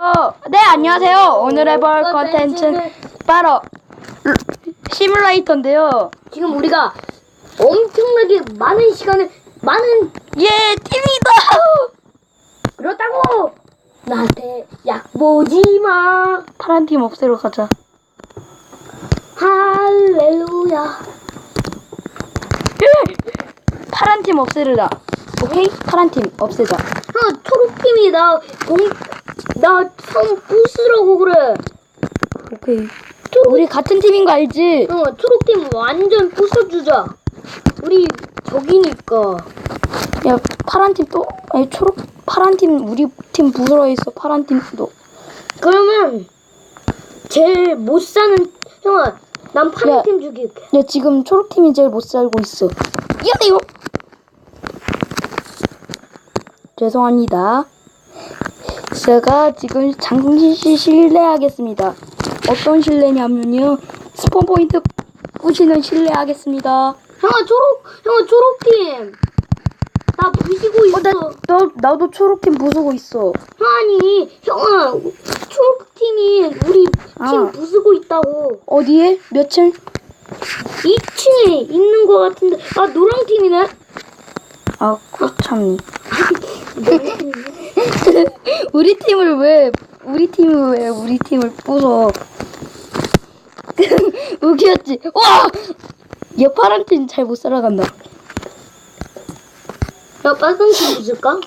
어, 네, 안녕하세요. 오늘 해볼 컨텐츠는 바로 루- 시뮬레이터인데요. 지금 우리가 엄청나게 많은 시간을 많은 예, 팀이다! 그렇다고 나한테 약 보지 마 파란 팀 없애러 가자. 할렐루야 파란 팀 없애르자. 오케이? 파란 팀 없애자. 형 초록 팀이 나공 나섬 부수라고 그래 오케이. 우리 같은 팀인 거 알지? 형 초록팀 완전 부숴주자 우리 적이니까 야, 파란 팀 또? 아니, 초록, 파란 팀, 우리 팀 부스러 있어. 파란 팀도. 그러면 제일 못 사는 형아 난 야. 파란 팀 죽일게 야, 지금 초록 팀이 제일 못 살고 있어. 미안해요! 죄송합니다. 제가 지금 잠시 실례하겠습니다. 어떤 실례냐면요. 스폰 포인트 부시는 실례하겠습니다. 형아 초록 형아 초록팀 나 부시고 있어 어, 나, 너, 나도 초록 팀 부수고 있어. 아니 형아 초록팀이 우리 아. 팀 부수고 있다고 어디에? 몇 층? 2층에 있는 것 같은데 아 노랑팀이네 아, 참. 우리 팀을 왜, 우리 팀을 왜, 우리 팀을 부숴. 웃겼지? 와! 얘 파란 팀 잘 못 살아간다. 야 빨간 팀 부술까?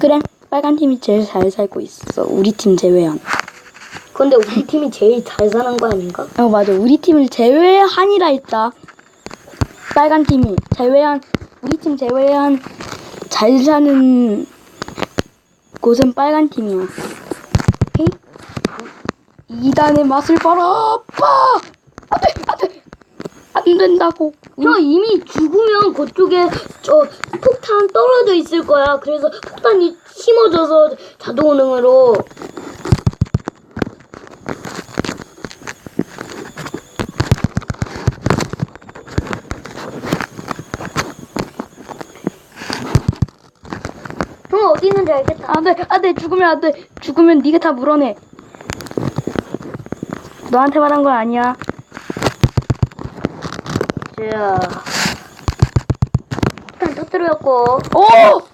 그래, 빨간 팀이 제일 잘 살고 있어. 우리 팀 제외한. 근데 우리 팀이 제일 잘 사는 거 아닌가? 어, 맞아. 우리 팀을 제외한이라 했다. 빨간 팀이 제외한, 우리 팀 제외한 잘 사는 곳은 빨간 팀이야. 오케이? 2단의 맛을 봐라! 빠! 안 돼! 안 돼! 안 된다고. 형 이미 죽으면 그쪽에 저 폭탄 떨어져 있을 거야 그래서 폭탄이 심어져서 자동으로 형 어디 있는지 알겠다 안 돼, 안 돼, 죽으면 안 돼. 죽으면 네가 다 물어내. 너한테 말한 거 아니야. 자 폭탄 터뜨렸고 오!